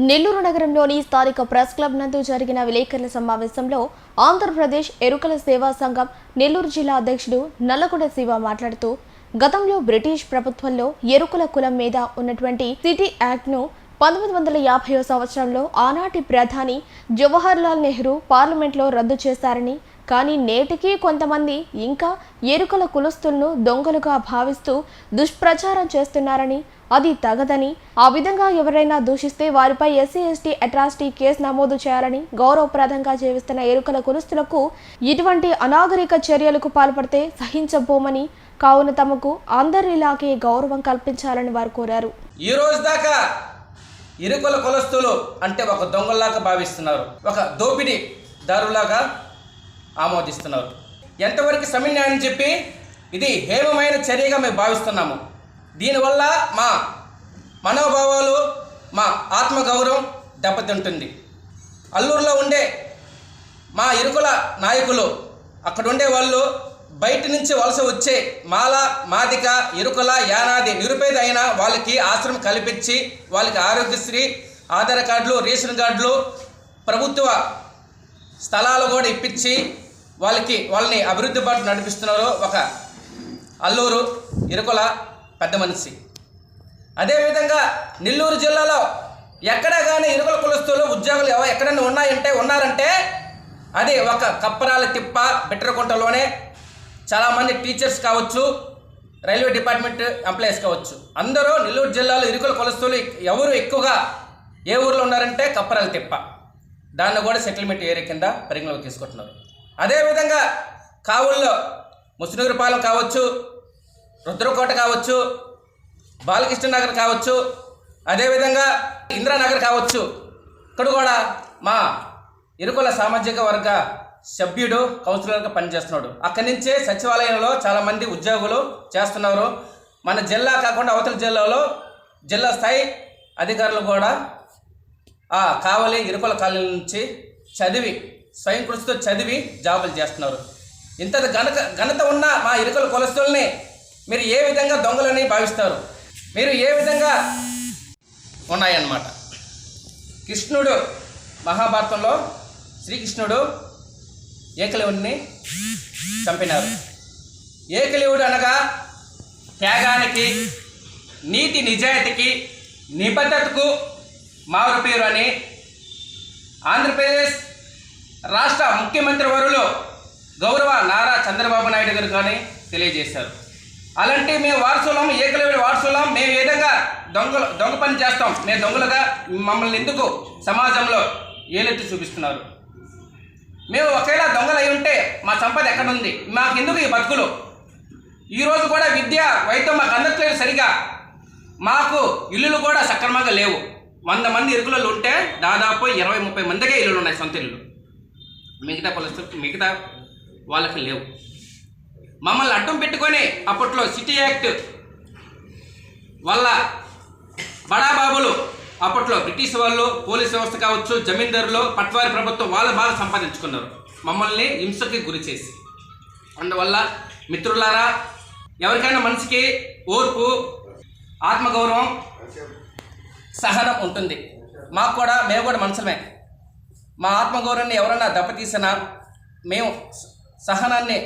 నెల్లూరు నగరంలోని స్థానిక press club నందు జరిగిన విలేకరుల సమావేశంలో ఆంధ్రప్రదేశ్ ఎరుకల సేవా సంఘం నెల్లూరు జిల్లా అధ్యక్షుడు నల్లగొండ శివ మాట్లాడుతూ గతంలో బ్రిటిష్ ప్రభుత్వంలో ఎరుకల కులం మీద ఉన్నటువంటి సిటీ యాక్ట్ను పంతొమ్మిది వందల యాభై సంవత్సరంలో ఆనాటి ప్రధాని జవహర్లాల్ నెహ్రూ పార్లమెంట్లో రద్దు చేశారని కానీ నేటికీ కొంతమంది ఇంకా ఎరుకల కులస్తులను దొంగలుగా భావిస్తూ దుష్ప్రచారం చేస్తున్నారని అది తగదని ఆ విధంగా ఎవరైనా దూషిస్తే వారిపై ఎస్సీ ఎస్టీ అట్రాసిటీ కేసు నమోదు చేయాలని గౌరవప్రదంగా జీవిస్తున్న ఎరుకల కులస్తులకు ఇటువంటి అనాగరిక చర్యలకు పాల్పడితే సహించబోమని కావున తమకు అందరిలాగే గౌరవం కల్పించాలని వారు కోరారు. ఈ రోజు దాకా ఇరుకుల కులస్తులు అంటే ఒక దొంగల్లాగా భావిస్తున్నారు. ఒక దోపిడీ దారులాగా ఆమోదిస్తున్నారు. ఎంతవరకు సమన్యాయం చెప్పి ఇది హేమమైన చర్యగా మేము భావిస్తున్నాము. దీనివల్ల మా మనోభావాలు మా ఆత్మగౌరవం దెబ్బతింటుంది. అల్లూరులో ఉండే మా ఇరుకుల నాయకులు అక్కడ ఉండే వాళ్ళు బయట నుంచి వలస వచ్చే మాల మాదిక ఇరుకుల యానాది నిరుపేద అయిన వాళ్ళకి ఆశ్రమం కల్పించి వాళ్ళకి ఆరోగ్యశ్రీ ఆధార్ కార్డులు రేషన్ కార్డులు ప్రభుత్వ స్థలాలు కూడా ఇప్పించి వాళ్ళకి వాళ్ళని అభివృద్ధి బాటు నడిపిస్తున్నారు ఒక అల్లూరు ఇరుకుల పెద్ద మనిషి. అదేవిధంగా నెల్లూరు జిల్లాలో ఎక్కడ కానీ ఇరుకుల కులస్తులు ఉద్యోగులు ఎవ ఎక్కడైనా ఉన్నాయంటే ఉన్నారంటే అది ఒక కప్పరాల తిప్ప బిట్టరకుంటలోనే చాలామంది టీచర్స్ కావచ్చు రైల్వే డిపార్ట్మెంట్ ఎంప్లాయీస్ కావచ్చు. అందరూ నెల్లూరు జిల్లాలో ఇరుకుల కులస్తులు ఎవరు ఎక్కువగా ఏ ఊర్లో ఉన్నారంటే కప్పరాల తిప్ప. దాన్ని కూడా సెటిల్మెంట్ ఏరియా కింద పరిగణలోకి తీసుకుంటున్నారు. అదేవిధంగా కావుల్లో ముసునూరుపాలెం కావచ్చు రుద్రకోట కావచ్చు బాలకృష్ణ నగర్ కావచ్చు అదేవిధంగా ఇందిరానగర్ కావచ్చు. ఇక్కడ కూడా మా ఇరుకుల సామాజిక వర్గ సభ్యుడు కౌన్సిలర్గా పనిచేస్తున్నాడు. అక్కడి నుంచే సచివాలయంలో చాలామంది ఉద్యోగులు చేస్తున్నారు. మన జిల్లా కాకుండా అవతల జిల్లాలో జిల్లా స్థాయి అధికారులు కూడా ఆ కావలి ఇరుకుల కాలనీ నుంచి చదివి స్వయం కృషితో చదివి జాబులు చేస్తున్నారు. ఇంత ఘనత ఘనత ఉన్న మా ఇరుకుల కొలస్తుల్ని మీరు ఏ విధంగా దొంగలని భావిస్తారు? మీరు ఏ విధంగా ఉన్నాయన్నమాట? కృష్ణుడు మహాభారతంలో శ్రీకృష్ణుడు ఏకలేవుడిని చంపినారు. ఏకలేవుడు అనగా త్యాగానికి నీతి నిజాయితీకి నిబద్ధతకు మారు పేరు అని ఆంధ్రప్రదేశ్ రాష్ట్ర ముఖ్యమంత్రి వరులో గౌరవ నారా చంద్రబాబు నాయుడు గారు కానీ తెలియజేశారు. అలాంటి మేము వారసులం ఏకలవిడి వారసులం మేము ఏ విధంగా దొంగ దొంగ పని చేస్తాం మేము దొంగలుగా మమ్మల్ని ఎందుకు సమాజంలో ఏలెత్తి చూపిస్తున్నారు? మేము ఒకేలా దొంగలు అయి ఉంటే మా సంపద ఎక్కడుంది? మాకెందుకు ఈ బతుకులు? ఈరోజు కూడా విద్య వైద్యం మాకు అందట్లేదు సరిగా. మాకు ఇల్లులు కూడా సక్రమంగా లేవు. వంద మంది ఇరుకులలో ఉంటే దాదాపు ఇరవై ముప్పై మందికే ఇల్లులు ఉన్నాయి సొంత ఇల్లు మిగతా పరిస్థితులు మిగతా వాళ్ళకి లేవు. మమ్మల్ని అడ్డం పెట్టుకొని అప్పట్లో సిటీ యాక్ట్ వల్ల బడాబాబులు అప్పట్లో బ్రిటిష్ వాళ్ళు పోలీస్ వ్యవస్థ కావచ్చు జమీందారులు పట్వారి ప్రభుత్వం వాళ్ళు బాగా సంపాదించుకున్నారు. మమ్మల్ని హింసకి గురి చేసి. అందువల్ల మిత్రులారా ఎవరికైనా మనిషికి ఓర్పు ఆత్మగౌరవం సహనం ఉంటుంది. మాకు కూడా మేము కూడా మనుషులమే మా ఆత్మగౌరవాన్ని ఎవరైనా దెబ్బతీసినా మేము సహనాన్ని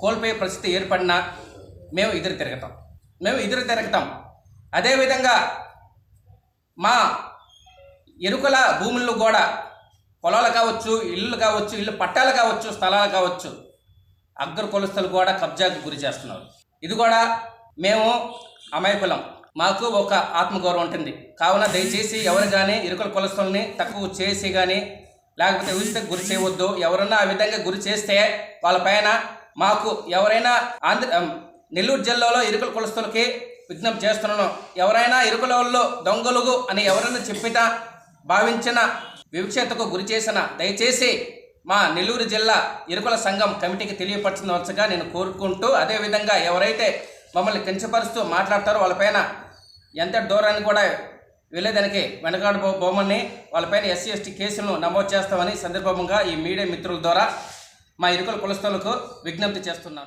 కోల్పోయే పరిస్థితి ఏర్పడినా మేము ఎదురు తిరగతాం. మేము ఎదురు తిరగతాం. అదేవిధంగా మా ఎరుకల భూముల్లో కూడా పొలాలు కావచ్చు ఇల్లు కావచ్చు ఇల్లు పట్టాలు కావచ్చు స్థలాలు కావచ్చు అగ్ర కొలుస్తలు కూడా కబ్జాకు గురి చేస్తున్నారు. ఇది కూడా మేము అమాయకులం. మాకు ఒక ఆత్మగౌరవం ఉంటుంది. కావున దయచేసి ఎవరు కానీ ఇరుకుల కులస్తుల్ని తక్కువ చేసి కానీ లేకపోతే ఉచిత గురి చేయవద్దు. ఎవరన్నా ఆ విధంగా గురి చేస్తే వాళ్ళపైన మాకు ఎవరైనా ఆంధ్ర నెల్లూరు జిల్లాలో ఇరుకుల కులస్తులకి విజ్ఞప్తి చేస్తున్నాను. ఎవరైనా ఇరుకుల వాళ్ళు దొంగలుగు అని ఎవరైనా చెప్పిన భావించిన వివక్షతకు గురి చేసిన దయచేసి మా నెల్లూరు జిల్లా ఇరుకుల సంఘం కమిటీకి తెలియపరచవచ్చగా నేను కోరుకుంటూ అదేవిధంగా ఎవరైతే మమ్మల్ని కించపరుస్తూ మాట్లాడతారో వాళ్ళపైన ఎంత దూరాన్ని కూడా వెళ్ళేదానికి వెనకాడు బొమ్మని వాళ్ళపైన ఎస్సీ ఎస్టీ కేసులను నమోదు చేస్తామని సందర్భంగా ఈ మీడియా మిత్రుల ద్వారా మా ఇరుకుల కులస్తులకు విజ్ఞప్తి చేస్తున్నాను.